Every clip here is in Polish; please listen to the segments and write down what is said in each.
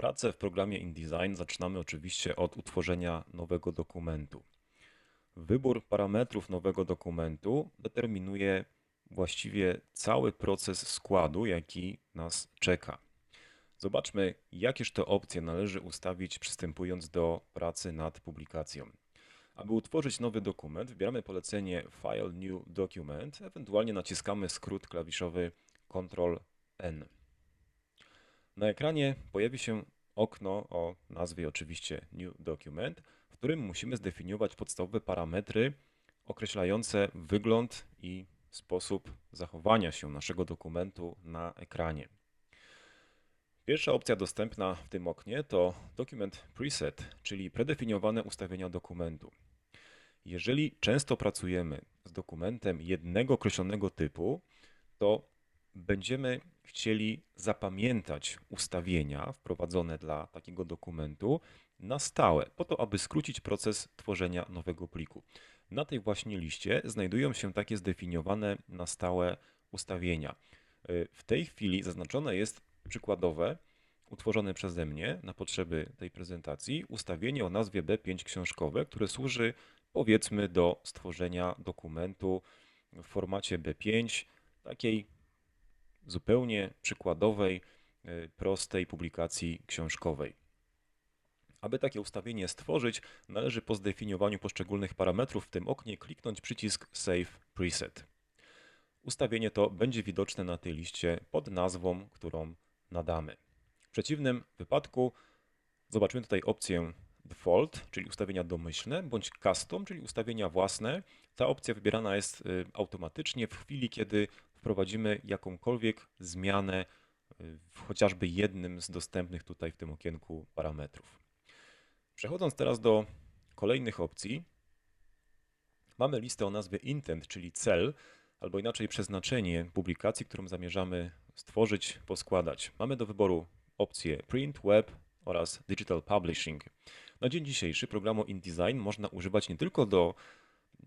Pracę w programie InDesign zaczynamy oczywiście od utworzenia nowego dokumentu. Wybór parametrów nowego dokumentu determinuje właściwie cały proces składu, jaki nas czeka. Zobaczmy, jakież to opcje należy ustawić przystępując do pracy nad publikacją. Aby utworzyć nowy dokument, wybieramy polecenie File New Document, ewentualnie naciskamy skrót klawiszowy Ctrl N. Na ekranie pojawi się okno o nazwie oczywiście New Document, w którym musimy zdefiniować podstawowe parametry określające wygląd i sposób zachowania się naszego dokumentu na ekranie. Pierwsza opcja dostępna w tym oknie to Document Preset, czyli predefiniowane ustawienia dokumentu. Jeżeli często pracujemy z dokumentem jednego określonego typu, to będziemy chcieli zapamiętać ustawienia wprowadzone dla takiego dokumentu na stałe, po to, aby skrócić proces tworzenia nowego pliku. Na tej właśnie liście znajdują się takie zdefiniowane na stałe ustawienia. Y, w tej chwili zaznaczone jest przykładowe, utworzone przeze mnie na potrzeby tej prezentacji, ustawienie o nazwie B5 książkowe, które służy powiedzmy do stworzenia dokumentu w formacie B5, takiej zupełnie przykładowej, y, prostej publikacji książkowej. Aby takie ustawienie stworzyć, należy po zdefiniowaniu poszczególnych parametrów w tym oknie kliknąć przycisk Save Preset. Ustawienie to będzie widoczne na tej liście pod nazwą, którą nadamy. W przeciwnym wypadku zobaczymy tutaj opcję Default, czyli ustawienia domyślne, bądź Custom, czyli ustawienia własne. Ta opcja wybierana jest y, automatycznie w chwili, kiedy wprowadzimy jakąkolwiek zmianę y, w chociażby jednym z dostępnych tutaj w tym okienku parametrów. Przechodząc teraz do kolejnych opcji, mamy listę o nazwie intent, czyli cel, albo inaczej przeznaczenie publikacji, którą zamierzamy stworzyć, poskładać. Mamy do wyboru opcje print, web oraz digital publishing. Na dzień dzisiejszy programu InDesign można używać nie tylko do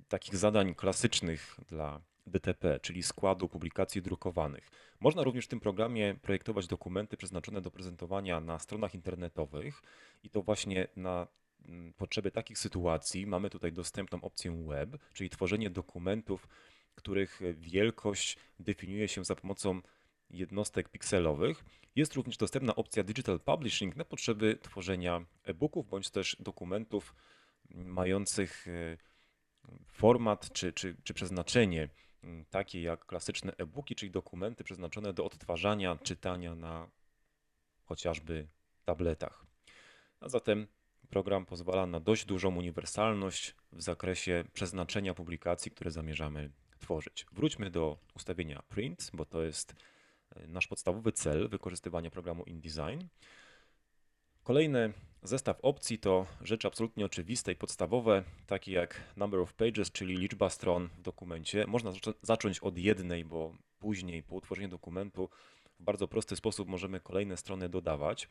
takich zadań klasycznych dla DTP, czyli składu publikacji drukowanych. Można również w tym programie projektować dokumenty przeznaczone do prezentowania na stronach internetowych i to właśnie na mm, potrzeby takich sytuacji mamy tutaj dostępną opcję web, czyli tworzenie dokumentów, których wielkość definiuje się za pomocą jednostek pikselowych. Jest również dostępna opcja Digital Publishing na potrzeby tworzenia e-booków bądź też dokumentów mających e, format czy, czy, czy przeznaczenie Mm, takie jak klasyczne e-booki, czyli dokumenty przeznaczone do odtwarzania, czytania na chociażby tabletach. A zatem program pozwala na dość dużą uniwersalność w zakresie przeznaczenia publikacji, które zamierzamy tworzyć. Wróćmy do ustawienia print, bo to jest e, nasz podstawowy cel wykorzystywania programu InDesign. Kolejny zestaw opcji to rzeczy absolutnie oczywiste i podstawowe, takie jak number of pages, czyli liczba stron w dokumencie. Można zacząć od jednej, bo później po utworzeniu dokumentu w bardzo prosty sposób możemy kolejne strony dodawać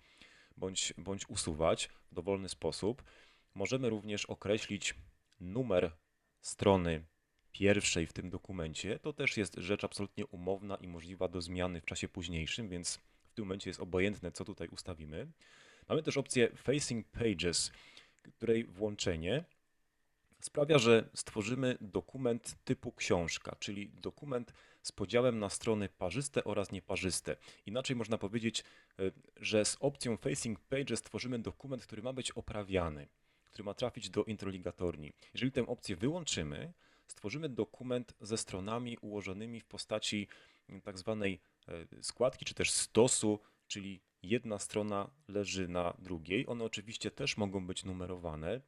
bądź, bądź usuwać w dowolny sposób. Możemy również określić numer strony pierwszej w tym dokumencie. To też jest rzecz absolutnie umowna i możliwa do zmiany w czasie późniejszym, więc w tym momencie jest obojętne, co tutaj ustawimy. Mamy też opcję Facing Pages, której włączenie sprawia, że stworzymy dokument typu książka, czyli dokument z podziałem na strony parzyste oraz nieparzyste. Inaczej można powiedzieć, e, że z opcją Facing Pages stworzymy dokument, który ma być oprawiany, który ma trafić do introligatorni. Jeżeli tę opcję wyłączymy, stworzymy dokument ze stronami ułożonymi w postaci tak zwanej e, składki czy też stosu, czyli jedna strona leży na drugiej. One oczywiście też mogą być numerowane,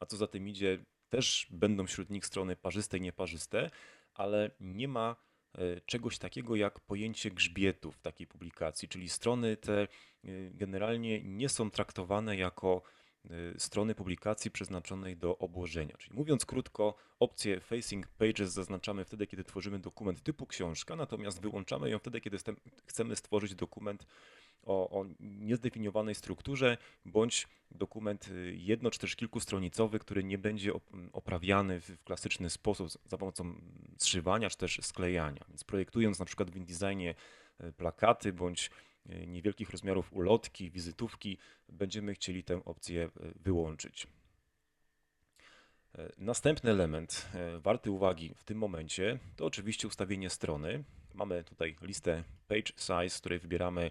a co za tym idzie, też będą wśród nich strony parzyste i nieparzyste, ale nie ma e, czegoś takiego jak pojęcie grzbietu w takiej publikacji, czyli strony te e, generalnie nie są traktowane jako e, strony publikacji przeznaczonej do obłożenia. Czyli mówiąc krótko, opcję Facing Pages zaznaczamy wtedy, kiedy tworzymy dokument typu książka, natomiast wyłączamy ją wtedy, kiedy chcemy stworzyć dokument o, o niezdefiniowanej strukturze, bądź dokument y, jedno czy też kilkustronicowy, który nie będzie oprawiany w klasyczny sposób za pomocą zszywania czy też sklejania. Więc projektując na przykład w InDesignie y, plakaty bądź e, niewielkich rozmiarów ulotki, wizytówki, będziemy chcieli tę opcję wyłączyć. Następny element warty uwagi w tym momencie to oczywiście ustawienie strony. Mamy tutaj listę page size, z której wybieramy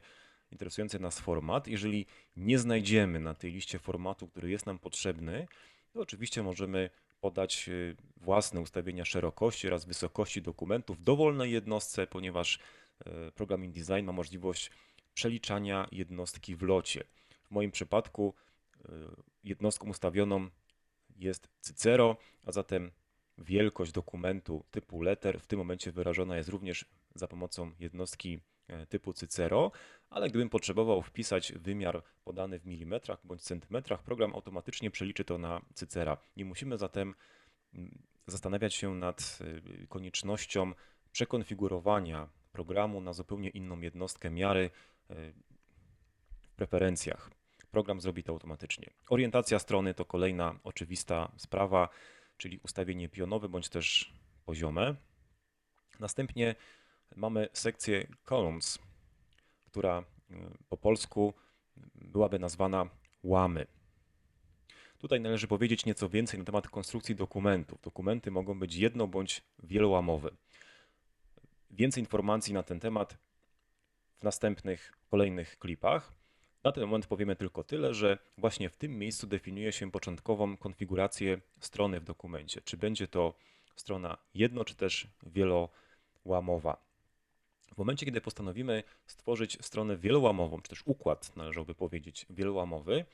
interesujący nas format. Jeżeli nie znajdziemy na tej liście formatu, który jest nam potrzebny, to oczywiście możemy podać e, własne ustawienia szerokości oraz wysokości dokumentu w dowolnej jednostce, ponieważ e, program InDesign ma możliwość przeliczania jednostki w locie. W moim przypadku e, jednostką ustawioną jest Cicero, a zatem wielkość dokumentu typu letter w tym momencie wyrażona jest również za pomocą jednostki typu Cicero, ale gdybym potrzebował wpisać wymiar podany w milimetrach bądź centymetrach, program automatycznie przeliczy to na Cycera. Nie musimy zatem mm, zastanawiać się nad y, koniecznością przekonfigurowania programu na zupełnie inną jednostkę miary y, w preferencjach. Program zrobi to automatycznie. Orientacja strony to kolejna oczywista sprawa, czyli ustawienie pionowe bądź też poziome. Następnie mamy sekcję columns, która y, po polsku byłaby nazwana łamy. Tutaj należy powiedzieć nieco więcej na temat konstrukcji dokumentów. Dokumenty mogą być jedno bądź wielołamowe. Więcej informacji na ten temat w następnych, kolejnych klipach. Na ten moment powiemy tylko tyle, że właśnie w tym miejscu definiuje się początkową konfigurację strony w dokumencie. Czy będzie to strona jedno, czy też wielołamowa. W momencie, kiedy postanowimy stworzyć stronę wielołamową, czy też układ, należałoby powiedzieć, wielołamowy,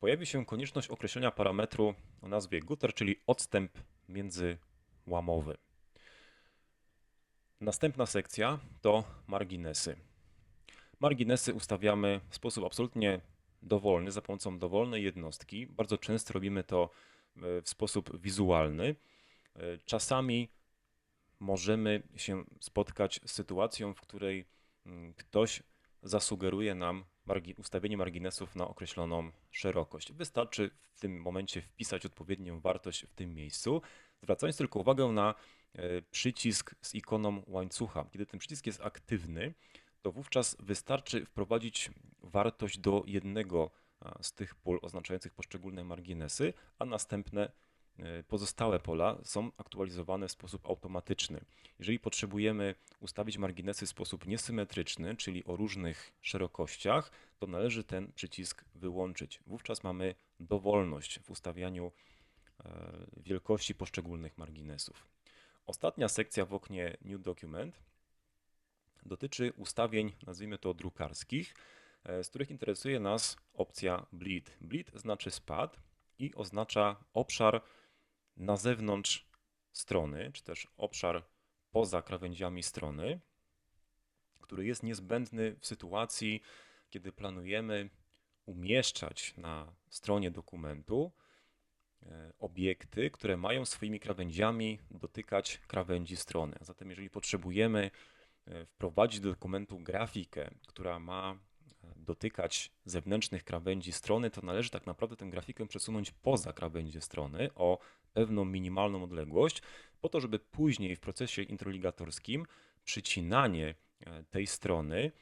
pojawi się konieczność określenia parametru o nazwie gutter, czyli odstęp międzyłamowy. Następna sekcja to marginesy. Marginesy ustawiamy w sposób absolutnie dowolny, za pomocą dowolnej jednostki. Bardzo często robimy to e, w sposób wizualny. E, Czasami możemy się spotkać z sytuacją, w której mm, ktoś zasugeruje nam ustawienie marginesów na określoną szerokość. Wystarczy w tym momencie wpisać odpowiednią wartość w tym miejscu, zwracając tylko uwagę na e, przycisk z ikoną łańcucha. Kiedy ten przycisk jest aktywny, to wówczas wystarczy wprowadzić wartość do jednego z tych pól oznaczających poszczególne marginesy, a następne pozostałe pola są aktualizowane w sposób automatyczny. Jeżeli potrzebujemy ustawić marginesy w sposób niesymetryczny, czyli o różnych szerokościach, to należy ten przycisk wyłączyć. Wówczas mamy dowolność w ustawianiu e, wielkości poszczególnych marginesów. Ostatnia sekcja w oknie New Document dotyczy ustawień, nazwijmy to drukarskich, e, z których interesuje nas opcja bleed. Bleed znaczy spad i oznacza obszar na zewnątrz strony, czy też obszar poza krawędziami strony, który jest niezbędny w sytuacji, kiedy planujemy umieszczać na stronie dokumentu e, obiekty, które mają swoimi krawędziami dotykać krawędzi strony. A zatem, jeżeli potrzebujemy e, wprowadzić do dokumentu grafikę, która ma dotykać zewnętrznych krawędzi strony, to należy tak naprawdę tę grafikę przesunąć poza krawędzie strony o pewną minimalną odległość, po to, żeby później w procesie introligatorskim przycinanie e, tej strony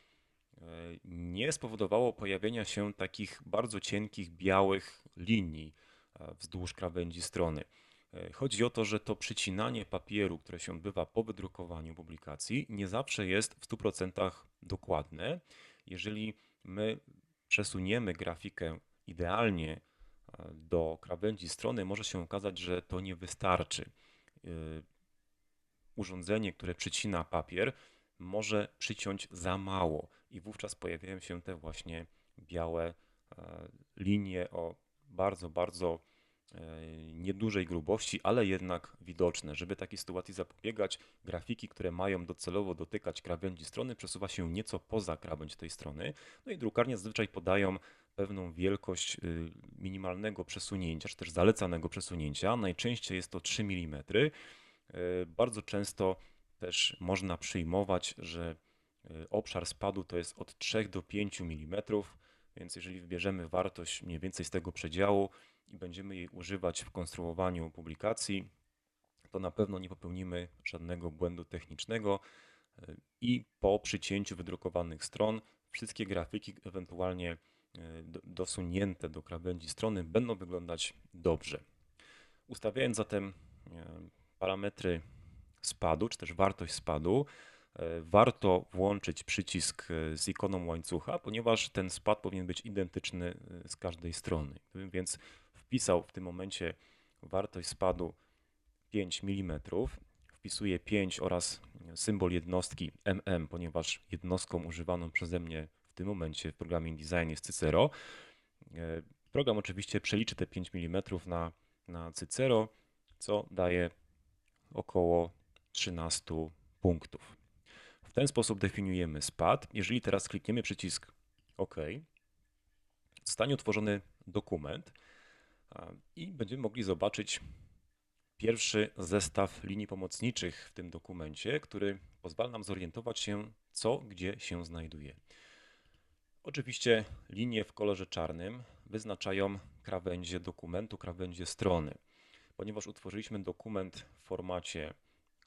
e, nie spowodowało pojawienia się takich bardzo cienkich, białych linii e, wzdłuż krawędzi strony. Chodzi o to, że to przycinanie papieru, które się odbywa po wydrukowaniu publikacji, nie zawsze jest w 100% dokładne. Jeżeli my przesuniemy grafikę idealnie e, do krawędzi strony, może się okazać, że to nie wystarczy. E, Urządzenie, które przycina papier, może przyciąć za mało i wówczas pojawiają się te właśnie białe e, linie o bardzo, bardzo niedużej grubości, ale jednak widoczne. Żeby takiej sytuacji zapobiegać, grafiki, które mają docelowo dotykać krawędzi strony, przesuwa się nieco poza krawędź tej strony. No i drukarnie zazwyczaj podają pewną wielkość y, minimalnego przesunięcia, czy też zalecanego przesunięcia. Najczęściej jest to 3 mm. Y, Bardzo często też można przyjmować, że y, obszar spadu to jest od 3 do 5 mm, więc jeżeli wybierzemy wartość mniej więcej z tego przedziału i będziemy jej używać w konstruowaniu publikacji, to na pewno nie popełnimy żadnego błędu technicznego y, i po przycięciu wydrukowanych stron wszystkie grafiki, ewentualnie e, do- dosunięte do krawędzi strony, będą wyglądać dobrze. Ustawiając zatem e, parametry spadu, czy też wartość spadu, e, warto włączyć przycisk e, z ikoną łańcucha, ponieważ ten spad powinien być identyczny e, z każdej strony. Więc wpisał w tym momencie wartość spadu 5 mm, wpisuję 5 oraz symbol jednostki mm, ponieważ jednostką używaną przeze mnie w tym momencie w programie InDesign jest Cicero. E, Program oczywiście przeliczy te 5 mm na, na Cicero, co daje około 13 punktów. W ten sposób definiujemy spad. Jeżeli teraz klikniemy przycisk OK, zostanie utworzony dokument i będziemy mogli zobaczyć pierwszy zestaw linii pomocniczych w tym dokumencie, który pozwala nam zorientować się, co gdzie się znajduje. Oczywiście linie w kolorze czarnym wyznaczają krawędzie dokumentu, krawędzie strony. Ponieważ utworzyliśmy dokument w formacie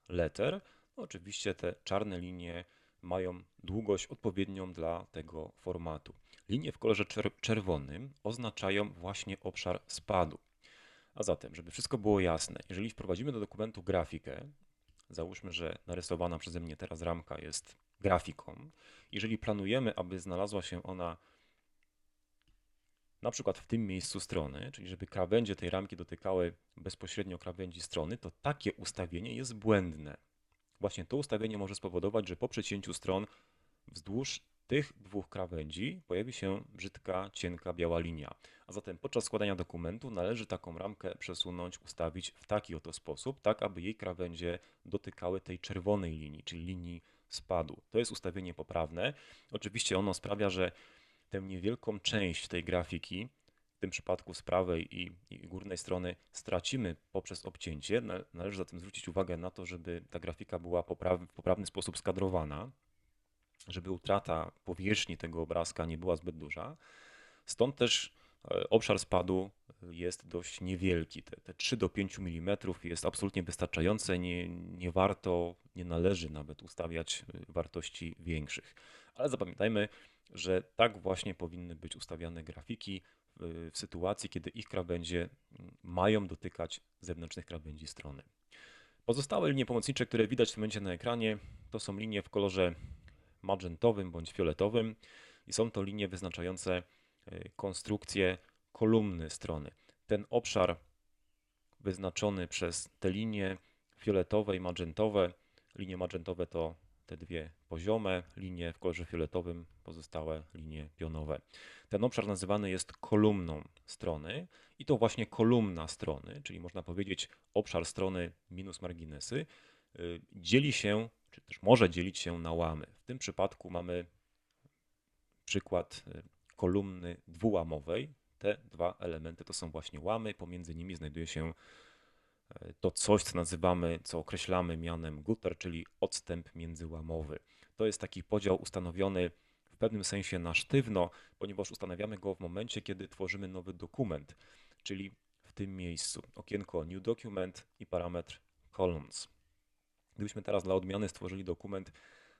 letter, no oczywiście te czarne linie mają długość odpowiednią dla tego formatu. Linie w kolorze czer- czerwonym oznaczają właśnie obszar spadu. A zatem, żeby wszystko było jasne, jeżeli wprowadzimy do dokumentu grafikę, załóżmy, że narysowana przeze mnie teraz ramka jest grafiką, jeżeli planujemy, aby znalazła się ona na przykład w tym miejscu strony, czyli żeby krawędzie tej ramki dotykały bezpośrednio krawędzi strony, to takie ustawienie jest błędne. Właśnie to ustawienie może spowodować, że po przecięciu stron wzdłuż tych dwóch krawędzi pojawi się brzydka, cienka, biała linia. A zatem podczas składania dokumentu należy taką ramkę przesunąć, ustawić w taki oto sposób, tak aby jej krawędzie dotykały tej czerwonej linii, czyli linii spadu. To jest ustawienie poprawne. Oczywiście ono sprawia, że tę niewielką część tej grafiki, tym przypadku z prawej i, i górnej strony, stracimy poprzez obcięcie. Na- Należy zatem zwrócić uwagę na to, żeby ta grafika była popraw, w poprawny sposób skadrowana, żeby utrata powierzchni tego obrazka nie była zbyt duża. Stąd też e, obszar spadu jest dość niewielki. Te, te 3 do 5 mm jest absolutnie wystarczające. Nie, nie warto, nie należy nawet ustawiać e, wartości większych. Ale zapamiętajmy, że tak właśnie powinny być ustawiane grafiki w, w sytuacji, kiedy ich krawędzie mm, mają dotykać zewnętrznych krawędzi strony. Pozostałe linie pomocnicze, które widać w tym momencie na ekranie, to są linie w kolorze magentowym bądź fioletowym i są to linie wyznaczające e, konstrukcję kolumny strony. Ten obszar wyznaczony przez te linie fioletowe i magentowe, linie magentowe to te dwie poziome, linie w kolorze fioletowym, pozostałe linie pionowe. Ten obszar nazywany jest kolumną strony i to właśnie kolumna strony, czyli można powiedzieć obszar strony minus marginesy, y, dzieli się, czy też może dzielić się na łamy. W tym przypadku mamy przykład y, kolumny dwułamowej. Te dwa elementy to są właśnie łamy, pomiędzy nimi znajduje się to coś, co nazywamy, co określamy mianem gutter, czyli odstęp międzyłamowy. To jest taki podział ustanowiony w pewnym sensie na sztywno, ponieważ ustanawiamy go w momencie, kiedy tworzymy nowy dokument, czyli w tym miejscu okienko New Document i parametr Columns. Gdybyśmy teraz dla odmiany stworzyli dokument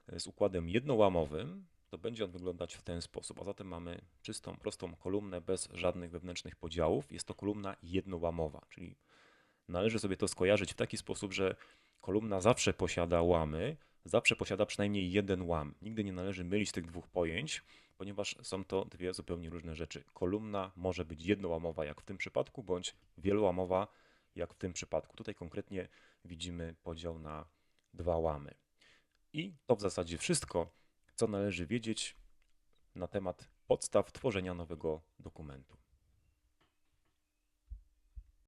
e, z układem jednołamowym, to będzie on wyglądać w ten sposób. A zatem mamy czystą, prostą kolumnę bez żadnych wewnętrznych podziałów. Jest to kolumna jednołamowa, czyli należy sobie to skojarzyć w taki sposób, że kolumna zawsze posiada łamy, zawsze posiada przynajmniej jeden łam. Nigdy nie należy mylić tych dwóch pojęć, ponieważ są to dwie zupełnie różne rzeczy. Kolumna może być jednołamowa, jak w tym przypadku, bądź wielołamowa, jak w tym przypadku. Tutaj konkretnie widzimy podział na dwa łamy. I to w zasadzie wszystko, co należy wiedzieć na temat podstaw tworzenia nowego dokumentu.